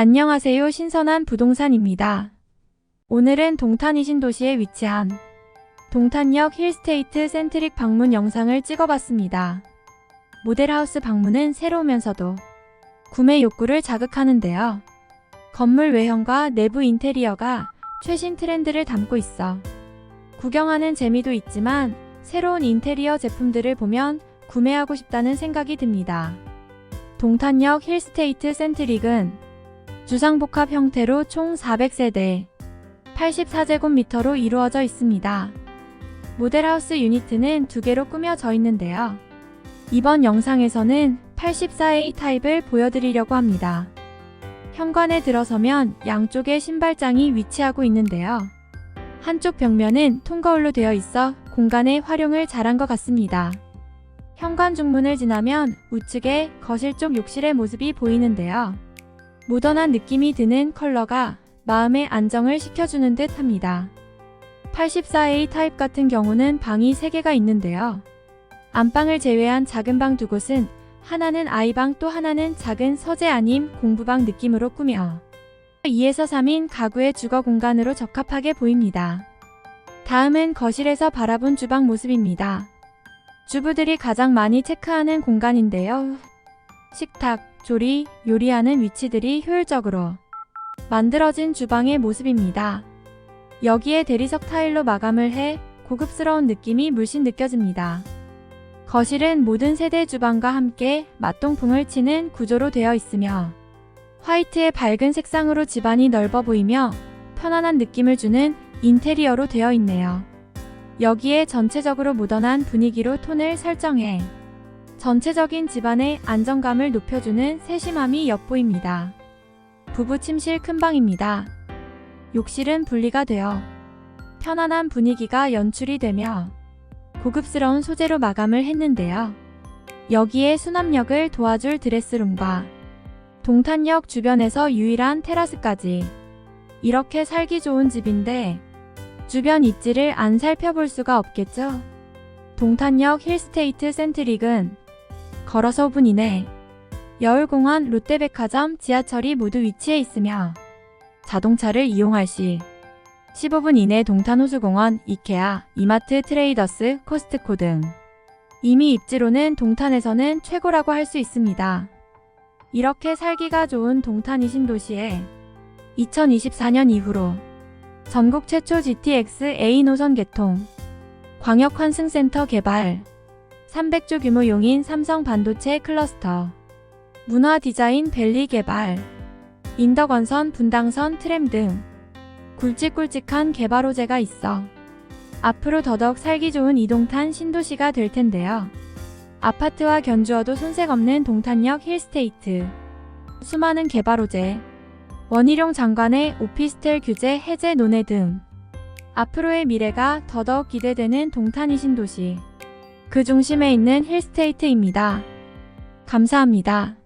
안녕하세요. 신선한 부동산입니다. 오늘은 동탄이 신도시에 위치한 동탄역 힐스테이트 센트릭 방문 영상을 찍어봤습니다. 모델하우스 방문은 새로우면서도 구매 욕구를 자극하는데요. 건물 외형과 내부 인테리어가 최신 트렌드를 담고 있어 구경하는 재미도 있지만 새로운 인테리어 제품들을 보면 구매하고 싶다는 생각이 듭니다. 동탄역 힐스테이트 센트릭은 주상복합 형태로 총 400세대, 84제곱미터로 이루어져 있습니다. 모델하우스 유니트는 두 개로 꾸며져 있는데요. 이번 영상에서는 84A 타입을 보여드리려고 합니다. 현관에 들어서면 양쪽에 신발장이 위치하고 있는데요. 한쪽 벽면은 통거울로 되어 있어 공간의 활용을 잘한 것 같습니다. 현관 중문을 지나면 우측에 거실 쪽 욕실의 모습이 보이는데요. 모던한 느낌이 드는 컬러가 마음의 안정을 시켜주는 듯 합니다. 84A 타입 같은 경우는 방이 3개가 있는데요. 안방을 제외한 작은 방 두 곳은 하나는 아이방 또 하나는 작은 서재 아님 공부방 느낌으로 꾸며 2에서 3인 가구의 주거 공간으로 적합하게 보입니다. 다음은 거실에서 바라본 주방 모습입니다. 주부들이 가장 많이 체크하는 공간인데요. 식탁, 조리, 요리하는 위치들이 효율적으로 만들어진 주방의 모습입니다. 여기에 대리석 타일로 마감을 해 고급스러운 느낌이 물씬 느껴집니다. 거실은 모든 세대 주방과 함께 맞동풍을 치는 구조로 되어 있으며 화이트의 밝은 색상으로 집안이 넓어 보이며 편안한 느낌을 주는 인테리어로 되어 있네요. 여기에 전체적으로 모던한 분위기로 톤을 설정해 전체적인 집안의 안정감을 높여주는 세심함이 엿보입니다. 부부 침실 큰 방입니다. 욕실은 분리가 되어 편안한 분위기가 연출이 되며 고급스러운 소재로 마감을 했는데요. 여기에 수납력을 도와줄 드레스룸과 동탄역 주변에서 유일한 테라스까지 이렇게 살기 좋은 집인데 주변 입지를 안 살펴볼 수가 없겠죠? 동탄역 힐스테이트 센트릭은 걸어서 5분 이내 여울공원 롯데백화점 지하철이 모두 위치해 있으며 자동차를 이용할 시 15분 이내 동탄호수공원, 이케아, 이마트 트레이더스, 코스트코 등 이미 입지로는 동탄에서는 최고라고 할 수 있습니다. 이렇게 살기가 좋은 동탄이 신도시에 2024년 이후로 전국 최초 GTX A 노선 개통, 광역 환승센터 개발, 300조 규모 용인 삼성 반도체 클러스터, 문화 디자인 밸리 개발, 인덕원선 분당선 트램 등 굵직굵직한 개발 호재가 있어 앞으로 더더욱 살기 좋은 이동탄 신도시가 될 텐데요. 아파트와 견주어도 손색 없는 동탄역 힐스테이트. 수많은 개발 호재, 원희룡 장관의 오피스텔 규제 해제 논의 등 앞으로의 미래가 더더욱 기대되는 동탄이 신도시. 그 중심에 있는 힐스테이트입니다. 감사합니다.